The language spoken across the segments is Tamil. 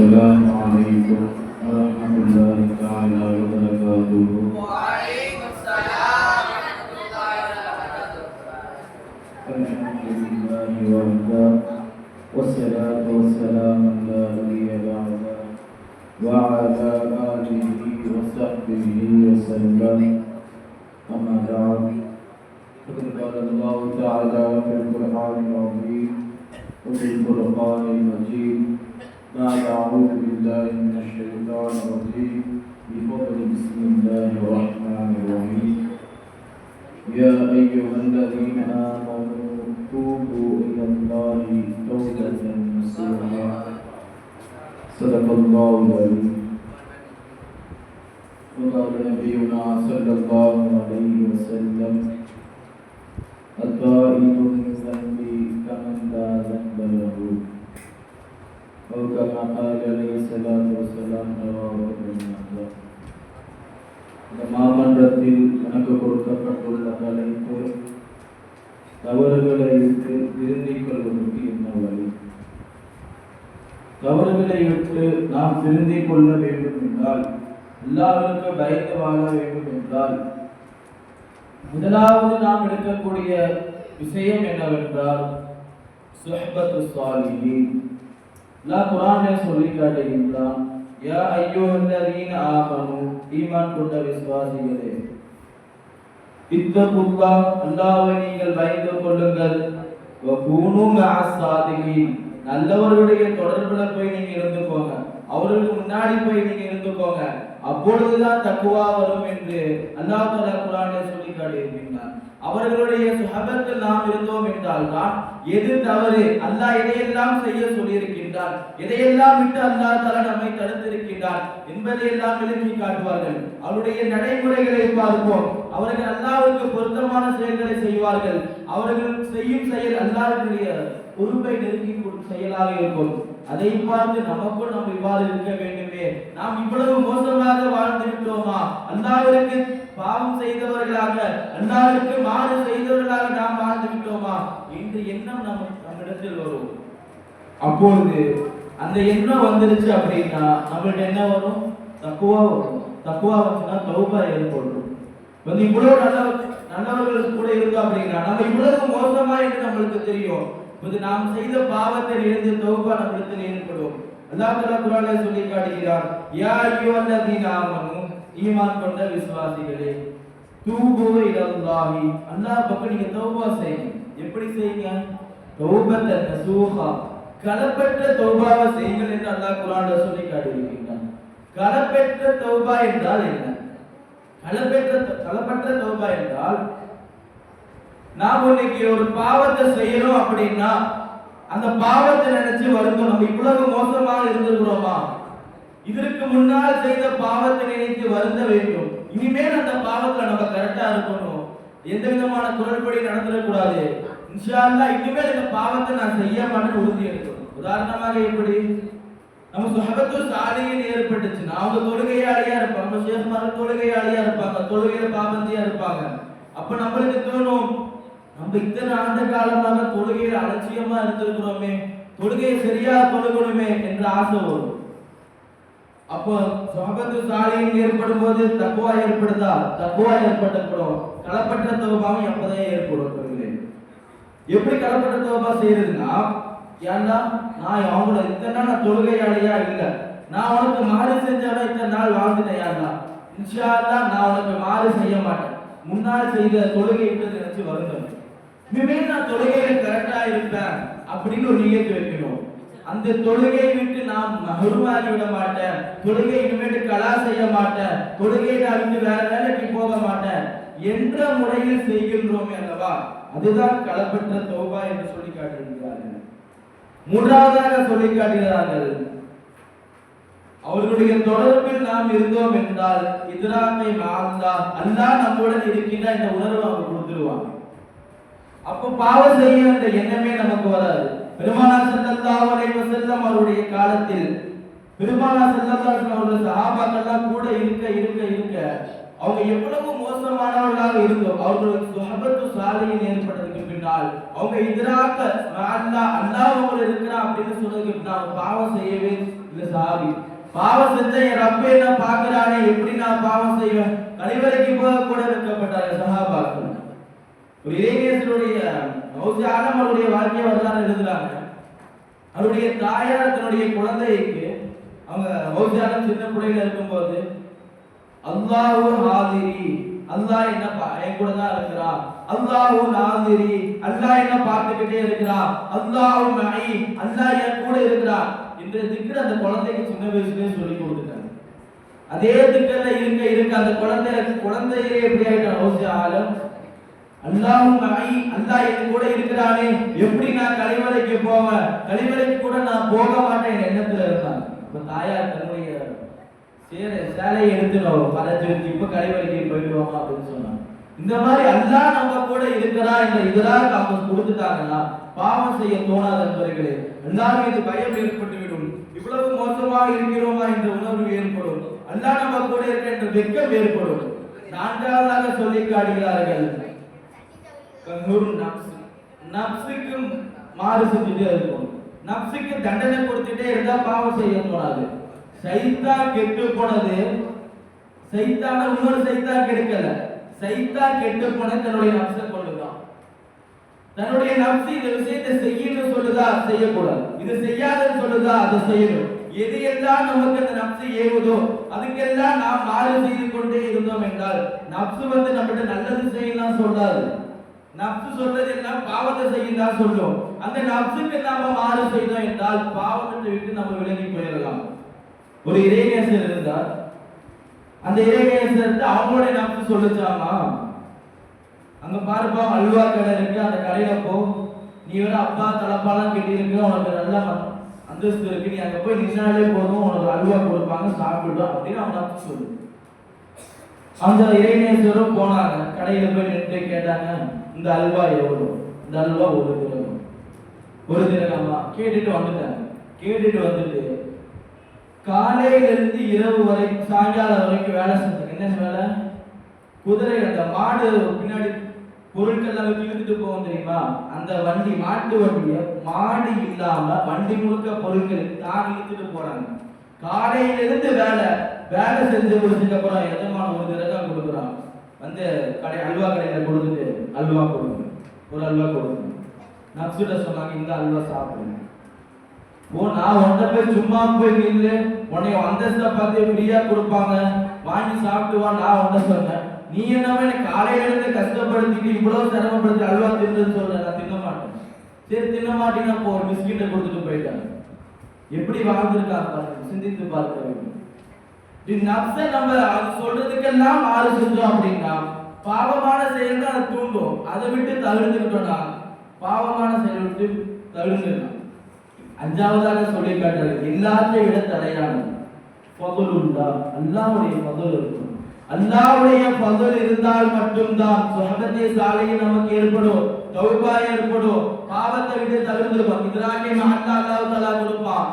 السلام عليكم. ورحمة الله تعالى وبركاته. وعليكم السلام ورحمة الله وبركاته الحمد لله وحده. والصلاة والسلام على نبي بعده وعلى آله وصحبه وسلم. أما بعد. فقد قال الله تعالى في القرآن العظيم وفي القرآن المجيد. بعد أعوذ بالله من الشيطان الرجيم. بفضل بسم الله الرحمن الرحيم. يا أيها الذين آمنوا توبوا إلى الله توبة نصوحا. صدق الله العظيم. وقال نبينا صلى الله عليه وسلم التائب और कमा काल அல்லாஹ் இந்த மாமன்றத்தில் எனக்கு கொடுக்கப்பட்டுள்ள தலைப்பு தவறுகளை விட்டு திருந்திக் கொள்வதற்கு என்ன வழி? தவறுகளை விட்டு நாம் திருந்திக் கொள்ள வேண்டும் என்றால் எல்லாருக்கும் பயந்து வாழ வேண்டும் என்றால் முதலாவது நாம் எடுக்கக்கூடிய விஷயம் என்னவென்றால் சுஹபத்து சுவாலியின் அல்லாஹ் குர்ஆனிலே சொல்லி காட்டுகின்றான் யா அய்யுஹல்லதீன ஆமனு ஈமான் கொண்ட விசுவாசிகளே இத்தகுல்லா அல்லாஹ்வை நீங்கள் பயந்து கொள்ளுங்கள் வ கூனு மஅஸ் சாதிகீன் நல்லவர்களுடைய தொடர்புல போய் நீங்க இருந்துக்கோங்க அவர்களுக்கு முன்னாடி போய் நீங்க இருந்துக்கோங்க அப்பொழுதுதான் தக்குவா வரும் என்று அல்லாஹ் தஆலா குர்ஆனிலே சொல்லி காட்டியிருக்கின்றார் அவர்களுடைய சுகபத்தில் நாம் இருந்தோம் என்றால் தான் எது தவறு? அல்லாஹ் எதையெல்லாம் செய்ய சொல்லியிருக்கின்றார் எதையெல்லாம் விட்டு அல்லாஹ் தஆலா நம்மை தடுத்திருக்கின்றார் என்பதையெல்லாம் எழுப்பி காட்டுவார்கள். அவருடைய நடைமுறைகளை பார்ப்போம். அவர்கள் அல்லாவுக்கு பொருத்தமான செயல்களை செய்வார்கள். அவர்கள் செய்யும் செயல் அல்லாஹ்வுடைய பொறுப்பை நெருங்கி செயலாக இருக்கும். அதை பார்த்து நமக்கும் நாம் இவ்வாறு இருக்க வேண்டுமே. நாம் இவ்வளவு மோசமாக வாழ்ந்து விட்டோமா பாவம் செய்தவர்களாக அல்லாஹ்விற்கு மாறு செய்தவர்களாக நாம் வாழ்ந்து விட்டோமா என்று எண்ணம் நம்ம நம்மிடத்தில் வரும். அப்பொழுது அந்த எண்ணம் வந்துருச்சு அப்படின்னா நம்மளுக்கு என்ன வரும்? தக்குவா வரும். தக்குவா வந்துன்னா தௌபா ஏற்படும் வந்து இவ்வளவு நல்ல நல்லவர்கள் கூட இருக்கோம் அப்படின்னா நம்ம இவ்வளவு மோசமா என்று நம்மளுக்கு தெரியும். வந்து நாம் செய்த பாவத்தில் இருந்து தௌபா நம்மிடத்தில் ஏற்படும். அல்லாஹ் தஆலா குர்ஆனிலே சொல்லி காட்டுகிறார் யா அய்யுஹல்லதீன ஆமனு ஈமான் கொண்ட விசுவாசிகளே தூபு இலல்லாஹி அல்லாஹ் பக்கம் நீங்க தௌபா செய்யுங்க. எப்படி செய்யுங்க? தௌபத்த நசூஹா களப்பற்ற தௌபாவை செய்யுங்கள் என்று அல்லாஹ் குர்ஆன்ல சொல்லி காட்டியிருக்கின்றான். களப்பற்ற தௌபா என்றால் என்ன? களப்பற்ற கலப்பற்ற தௌபா என்றால் நாம் இன்னைக்கு ஒரு பாவத்தை செய்யணும் அப்படின்னா அந்த பாவத்தை நினைச்சு வருத்தம் நம்ம இவ்வளவு மோசமாக இருந்திருக்கிறோமா? இதற்கு முன்னால் செய்த பாவத்தை நினைத்து வருந்த வேண்டும். இனிமேல் அந்த பாவத்துல நம்ம கரெக்டா இருக்கணும். எந்த விதமான குரல்படி நடந்துடக்கூடாது. இன்ஷால்லா இனிமேல் இந்த பாவத்தை நான் செய்ய மாட்டேன்னு உறுதி எடுக்கணும். உதாரணமாக எப்படி? நம்ம சுஹபத்து சாலியின் ஏற்பட்டுச்சுன்னா அவங்க தொழுகையாளியா இருப்பாங்க ஷேஃப்மார் தொழுகையாளியா இருப்பாங்க. தொழுகையில பாபந்தியா இருப்பாங்க. அப்ப நம்மளுக்கு தோணும் நம்ம இத்தனை ஆண்டு காலமாக தொழுகையில் அலட்சியமா இருந்திருக்கிறோமே தொழுகையை சரியா தொழுகணுமே என்ற ஆசை வரும். அப்போ சுஹபத்து சாலியின் ஏற்படும் போது தக்குவா ஏற்படுதா? தக்குவா ஏற்பட்டப்படும் களப்பட்ட தோபாவும் எப்போதே ஏற்படும் எப்படி களப்பட்ட தோபா செய்யறதுன்னா ஏன்னா நான் அவங்கள இத்தனை நாள் நான் தொழுகையாளியா இல்லை. நான் உனக்கு மாறு செஞ்சாலும் இத்தனை நாள் வாழ்ந்துட்டேன் யாருடா இன்ஷா நான் உனக்கு மாறு செய்ய மாட்டேன். முன்னால் செய்த தொழுகை விட்டு நினைச்சு வருந்தேன் இனிமேல் நான் தொழுகையில கரெக்டா இருப்பேன் அப்படின்னு ஒரு நியத்து வைக்கணும். அந்த தொழுகையை விட்டு நான் மகருமாகி விட மாட்டேன். தொழுகை இனிமேட்டு கலா செய்ய மாட்டேன். தொழுகையை நான் விட்டு வேற வேலைக்கு போக மாட்டேன். என்ற முறையில் செய்கின்றோமே அல்லவா? அதுதான் களப்பற்ற தௌபா என்று சொல்லி காட்டுகிறார்கள். மூன்றாவதாக சொல்லி காட்டுகிறார்கள். அவர்களுடைய தொடர்பில் நாம் இருந்தோம் என்றால் இதிராமை மாந்தா அல்லா நம்முடன் இருக்கின்ற இந்த உணர்வு அவங்க கொடுத்துருவாங்க. அப்ப பாவம் செய்ய அந்த எண்ணமே நமக்கு வராது. பெருமானார் ஸல்லல்லாஹு அலைஹி வஸல்லம் அவருடைய காலத்தில் பெருமானார் ஸல்லல்லாஹு அலைஹி வஸல்லம் சஹாபாக்கள்லாம் கூட இருக்க இருக்க இருக்க அவங்க எவ்வளவு மோசமானவர்களாக இருந்தோம் அவர்களுக்கு சுஹபத்து சாலியின் ஏற்பட்டதுக்கு பின்னால் அவங்க எதிராக அல்லாஹ் அல்லாஹ் அவங்க இருக்கிறான் அப்படின்னு சொன்னதுக்கு பின்னால் பாவம் செய்யவே இந்த சாரி பாவம் செஞ்ச என் ரப்பே என்ன பாக்குறானே எப்படி நான் பாவம் செய்வேன்? கழிவறைக்கு போக கூட வைக்கப்பட்டாங்க சஹாபாக்கள். இளைஞர்களுடைய மௌசி அவருடைய வாழ்க்கை வரலாறு எழுதுறாங்க. அவருடைய தாயார் தன்னுடைய குழந்தைக்கு அவங்க மௌசி சின்ன பிள்ளைகள் இருக்கும்போது அல்லாஹு ஹாதிரி அல்லாஹ் என்ன என் கூட தான் இருக்கிறா. அல்லாஹு நாதிரி அல்லாஹ் என்ன பார்த்துக்கிட்டே இருக்கிறா. அல்லாஹு மணி அல்லாஹ் என் கூட இருக்கிறா. என்ற திக்கு அந்த குழந்தைக்கு சின்ன வயசுலயே சொல்லி கொடுத்துட்டாங்க. அதே திக்கர்ல இருக்க இருக்க அந்த குழந்தை குழந்தையே எப்படி ஆயிட்டான். ஆலம் அல்லாவும் நாய் அல்லாஹ் என் கூட இருக்கிறானே. எப்படி நான் கழிவறைக்கு போவேன் கழிவறைக்கு கூட நான் போக மாட்டேன் என் எண்ணத்துல இருந்தாங்க. இப்ப தாயார் தன்னுடைய சேலை சேலையை எடுத்து நம்ம இப்ப கழிவறைக்கு போயிடுவோமா அப்படின்னு சொன்னாங்க. இந்த மாதிரி அல்லாஹ் நம்ம கூட இருக்கிறா இந்த இதெல்லாம் அவங்க கொடுத்துட்டாங்கன்னா பாவம் செய்ய தோணாத நண்பர்களே அல்லாஹ் மீது பயம் ஏற்பட்டுவிடும். இவ்வளவு மோசமாக இருக்கிறோமா என்ற உணர்வு ஏற்படும். அல்லாஹ் நம்ம கூட இருக்க என்ற வெக்கம் ஏற்படும். நான்காவதாக சொல்லி காட்டுகிறார்கள். நப்சுக்கு மாறு செஞ்சுட்டே இருக்கும். நப்சுக்கு தண்டனை கொடுத்துட்டே இருந்தா பாவம் செய்ய தோணாது கெட்டு போனது சைத்தான இன்னொரு சைத்தா கெடுக்கல. சைத்தா கெட்டு போன தன்னுடைய நப்சை கொண்டுதான். தன்னுடைய நப்சு இந்த விஷயத்தை செய்யணும் சொல்லுதா? செய்யக்கூடாது. இது செய்யாதன்னு சொல்லுதா? அதை செய்யணும். எது எல்லாம் நமக்கு அந்த நப்சு ஏவுதோ அதுக்கெல்லாம் நாம் மாறு செய்து கொண்டே இருந்தோம் என்றால் நப்சு வந்து நம்மகிட்ட நல்லது செய்யலாம் சொல்லாது நப்சு சொல்றது என்ன பாவத்தை செய்யலாம் சொல்லும் அந்த நப்சுக்கு நாம மாறு செய்தோம் என்றால் பாவத்தை விட்டு நம்ம விலகி போயிடலாம். ஒரு இறைநேசர் இருந்தார். அந்த இறைநேசர்கிட்ட அவங்களுடைய நப்சு சொல்லுச்சாமா அங்க பாருப்பா அல்வா கடை இருக்கு. அந்த கடையில போ. நீ வேற அப்பா தலப்பாலாம் கட்டி இருக்கு உனக்கு நல்ல அந்தஸ்து இருக்கு. நீ அங்க போய் நின்னாலே போதும். உனக்கு அல்வா கொடுப்பாங்க சாப்பிடுவோம் அப்படின்னு அவன் நப்சு சொல்லு அந்த இறைநேசரும் போனாங்க. கடையில போய் நின்று கேட்டாங்க இந்த அல்வா எவ்வளோ இந்த அல்வா ஒரு தினம் ஒரு தினமா கேட்டுட்டு வந்துட்டாங்க கேட்டுட்டு வந்துட்டு காலையில இருந்து இரவு வரைக்கும் சாயங்காலம் வரைக்கும் வேலை செஞ்சேன் என்ன வேலை? குதிரை அந்த மாடு பின்னாடி பொருட்கள் எல்லாம் வச்சு இழுத்துட்டு தெரியுமா? அந்த வண்டி மாட்டு வண்டியை மாடு இல்லாம வண்டி முழுக்க பொருட்கள் தான் இழுத்துட்டு போறாங்க. காலையில இருந்து வேலை வேலை செஞ்சு முடிச்சுட்டு அப்புறம் எதமான ஒரு திரகம் கொடுக்குறாங்க வந்து கடை அல்வா கடையில் கொடுத்துட்டு அல்வா கொடுங்க ஒரு அல்வா கொடுங்க. நப்சுட சொன்னாங்க இந்த அல்வா சாப்பிடுங்க. ஓ நான் உன்கிட்ட போய் சும்மா போய் நில்லு. உன்னை அந்தஸ்தை பார்த்து ஃப்ரீயா கொடுப்பாங்க. வாங்கி சாப்பிட்டு வா நான் உன்ன சொன்னேன். நீ என்னவே எனக்கு காலையில இருந்து கஷ்டப்படுத்திட்டு இவ்வளவு சிரமப்படுத்தி அல்வா தின்னு சொல்ற நான் தின்ன மாட்டேன். சரி தின்ன மாட்டேன்னா ஒரு பிஸ்கெட்டை கொடுத்துட்டு போயிட்டாங்க. எப்படி வாழ்ந்துருக்காங்க சிந்தித்து பார்க்க வேண்டும். இப்படி நம்ம அது சொல்றதுக்கெல்லாம் மாறு செஞ்சோம் அப்படின்னா பாவமான செயல் தான் அதை தூண்டும். அதை விட்டு தவிர்த்துக்கிட்டோம்னா பாவமான செயல் விட்டு தவிர்த்துக்கலாம் அஞ்சாவதாக சொல்லி காட்டுறது எல்லாத்தையும் விட தலையானது பகுல் உண்டா? அல்லாவுடைய பதல் இருக்கும். அல்லாவுடைய பதல் இருந்தால் மட்டும்தான் சொர்க்கத்தை சாலையில் நமக்கு ஏற்படும் தௌபா ஏற்படும். பாவத்தை விட்டு தவிர்த்துருப்போம். இதனாலே அல்லா அல்லாஹ் தலா கொடுப்பான்.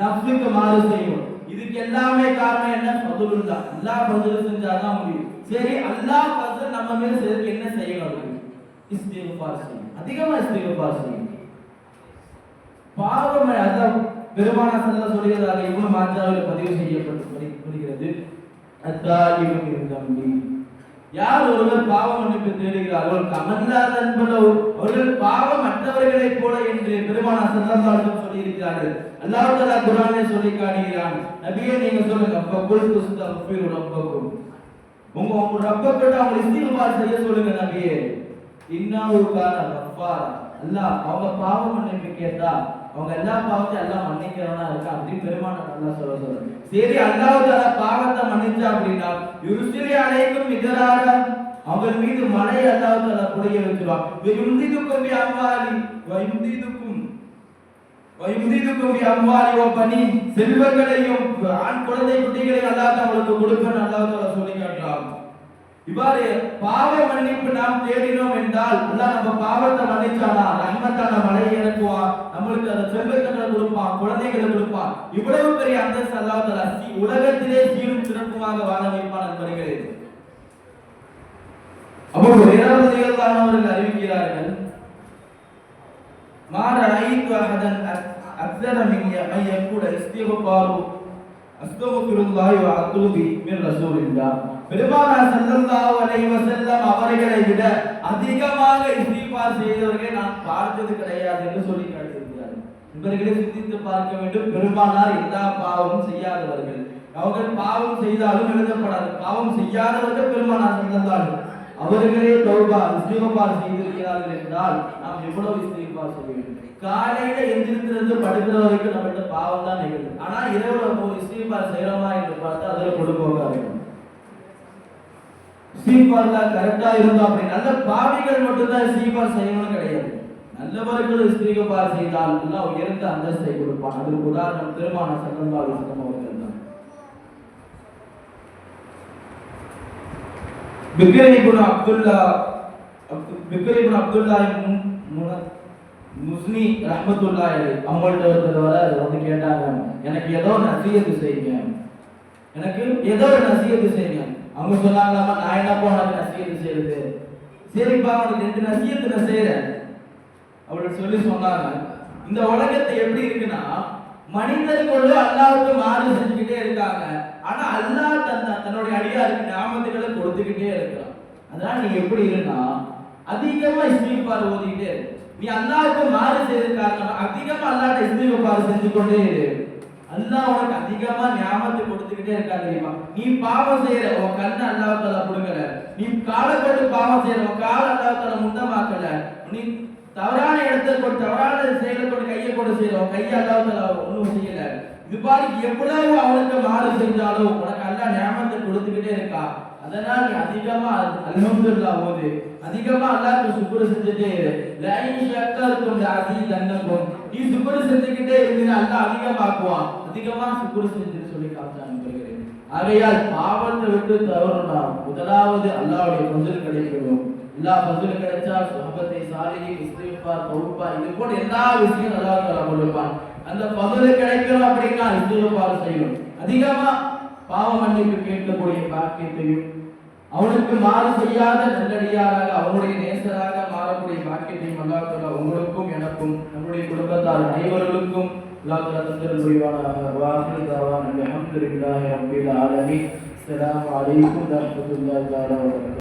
நஃப்ஸுக்கு மாறு செய்யும் இதுக்கு எல்லாமே காரணம் என்ன? பதிலும் தான். எல்லா பதிலும் செஞ்சாதான் முடியும். சரி அல்லா பதில் நம்ம மேல செய்யறதுக்கு என்ன செய்யணும் இஸ்திகபார் செய்யும் அதிகமா இஸ்திகபார் செய்யும் பாவம் அதான் பெருமான செல்ல சொல்கிறதாக இவ்வளவு மாற்றாவில் பதிவு செய்யப்படுகிறது அத்தாலியும் இருந்தம்பி யார் ஒருவர் பாவ மன்னிப்பு தேடுகிறார்கள் கமல்லாத என்பதோ அவர்கள் பாவம் மற்றவர்களைப் போல என்று பெருமான செல்லந்தாலும் சொல்லி இருக்கிறார்கள் அல்லாஹ் தஆலா குர்ஆனில் சொல்லி காட்டுகிறான். நபியே நீங்க சொல்லுங்க. ஃபகுல் துஸ்தக்ஃபிரு ரப்பக்கும் உங்க உங்க ரப்ப கிட்ட அவங்க இஸ்திக்பார் செய்ய சொல்லுங்க நபியே. இன்னாஹு கான கஃபாரா. அல்லாஹ் அவங்க பாவ மன்னிப்பு கேட்டா அவங்க எல்லா பாவத்தையும் எல்லாம் மன்னிக்கிறவனா இருக்கா அப்படின்னு பெருமான நல்லா சொல்ல சொல்றாரு. சரி அல்லாஹ் தஆலா பாவத்தை மன்னிச்சா அப்படின்னா யுருசிலே அனைக்கும் மிதரார அவங்க மீது மழை அல்லாஹ் தஆலா புரிய வைக்கிறான் யும்திதுக்கும் வியாபாரி அம்வாலி வ யும்திதுக்கும் வ செல்வங்களையும் ஆண் குழந்தை குட்டிகளையும் அல்லாஹ் அவளுக்கு உங்களுக்கு கொடுப்பேன் அல்லாஹ் சொல்லி காட்டுறான் இவ்வாறு பாவ மன்னிப்பு நாம் தேடினோம் என்றால் எல்லாம் நம்ம பாவத்தை மன்னிச்சானா? ரஹ்மத்தான மலையை இறக்குவா? நம்மளுக்கு அந்த செல்வத்தங்களை கொடுப்பான் குழந்தைகளை கொடுப்பான் இவ்வளவு பெரிய அந்த அல்லாத உலகத்திலே சீரும் சிறப்புமாக வாழ வைப்பான் நண்பர்களே அப்போ வேறாவதானவர்கள் அறிவிக்கிறார்கள் மாற ஐந்து அகதன் அக்தரமிய ஐயன் கூட இஸ்தியபாரு அஸ்தோகுருந்தாய் அத்துலுதி மின் ரசூல் என்றார் பெருமானார் ஸல்லல்லாஹு அலைஹி வஸல்லம் அவர்களை விட அதிகமாக இஸ்திக்பார் செய்தவர்களை நான் பார்த்தது கிடையாது என்று சொல்லி காட்டியிருக்கிறார் இவர்களை சிந்தித்து பார்க்க வேண்டும். பெருமானார் எல்லா பாவமும் செய்யாதவர்கள். அவர்கள் பாவம் செய்தாலும் எழுதப்படாது. பாவம் செய்யாதவர்கள் பெருமானார் சந்தந்தாலும் அவர்களே தௌபா இஸ்திக்பார் செய்திருக்கிறார்கள் என்றால் நாம் எவ்வளவு இஸ்திக்பார் செய்ய வேண்டும்? காலையில எந்திரிக்கிறது படுக்கிற வரைக்கும் நம்மகிட்ட பாவம் தான் நிகழும். ஆனா இரவு ஒரு இஸ்திக்பார் செய்யறோமா என்று பார்த்தா அதுல கொடுப்போக்கா இருக்கும் இஸ்திக்பார்ல கரெக்டா இருந்தோம் அப்படி. நல்ல பாவிகள் மட்டும்தான் இஸ்திக்பார் செய்யணும்னு கிடையாது. நல்லவர்கள் இஸ்திக்பார் செய்தால் எல்லாம் உயர்ந்த அந்தஸ்தை கொடுப்பான். அதுக்கு உதாரணம் திருமான சல்லல்லாஹு அலைஹி அவர்கள் தான். பிக்ரி அப்துல்லா பிக்ரேபுன் அப்துல்லா முஸ்னி ரஹமத்துல்லா அவங்கள்ட்ட ஒருத்தர் வர வந்து கேட்டாங்க. எனக்கு ஏதோ நசியத்து செய்யுங்க. எனக்கு ஏதோ ஒரு நசியத்து செய்யுங்க. அவங்க சொன்னாங்களாமா நான் என்னப்பா உனக்கு நசியத்து செய்யறது. சரிப்பா உனக்கு ரெண்டு நசியத்து நான் செய்யறேன் அவர்கள் சொல்லி சொன்னாங்க. இந்த உலகத்தை எப்படி இருக்குன்னா மனிதர்களும் அல்லாவுக்கு மாறு செஞ்சுக்கிட்டே இருக்காங்க. ஆனா அல்லாஹ் தன் தன்னுடைய அடியாருக்கு ஞாபகங்களை கொடுத்துக்கிட்டே இருக்கிறான் அதனால நீ எப்படி இருந்தா அதிகமா இஸ்லீப்பார் ஓதிக்கிட்டே நீ அல்லாவுக்கு மாறு செய்திருக்காங்க அதிகமா அல்லாட்ட இஸ்லீப்பார் செஞ்சு கொண்டே இரு. அல்லாஹ் உனக்கு அதிகமா ஞாபகத்தை கொடுத்துக்கிட்டே இருக்கா தெரியுமா? நீ பாவம் செய்யற உன் கண்ணு அல்லாஹ் கொடுக்கல நீ காலை கொண்டு பாவம் செய்யற உன் கால அல்லாஹ் முந்தமாக்கல நீ தவறான இடத்தை கொண்டு தவறான செயலை கொண்டு கையை கொண்டு செய்யற உன் கையை அல்லாஹ் ஒன்றும் செய்யல. இது பாரு எவ்வளவு அவனுக்கு மாறு செஞ்சாலும் உனக்கு அல்லாஹ் ஞாபகத்தை கொடுத்துக்கிட்டே இருக்கா. அதனால் நீ அதிகமா அல்ஹம்துலில்லாஹ் ஓது. அதிகமா அல்லாஹ்க்கு சுக்ர் செஞ்சுட்டே இரு. லைன் ஷக்கர்க்கும் அசீஸ் நீ சுக்ர் செஞ்சுக்கிட்டே இருந்தீனா அல்லாஹ் அதிகமாக்குவான் அதிகமா சுக்ர் செஞ்சுன்னு சொல்லி காமிச்சாங்க அனுப்புகிறேன் ஆகையால் பாவத்தை விட்டு தவறுனா முதலாவது அல்லாவுடைய பதில் கிடைக்கணும். எல்லா பதில் கிடைச்சா சுகத்தை சாலிகி இஸ்திஃபார் பகுப்பா இது போல எல்லா விஷயம் நல்லா கொடுப்பான். அந்த பதில் கிடைக்கணும் அப்படின்னா இஸ்திஃபார் செய்யணும். அதிகமா பாவ மன்னிப்பு கேட்கக்கூடிய பாக்கியத்தையும் அவனுக்கு மாறு செய்யாத நல்லடியாராக அவனுடைய நேசராக மாறக்கூடிய பாக்கியத்தையும் அல்லாஹ் உங்களுக்கும் எனக்கும் நம்முடைய குடும்பத்தார் அனைவர்களுக்கும் அல்லாஹ் தஆலா தந்தல் புரிவானாக. வாஹிர் தாவான் அல்ஹம்துலில்லாஹி ரப்பில் ஆலமீன். அஸ்ஸலாமு அலைக்கும் வரஹ்மத்துல்லாஹி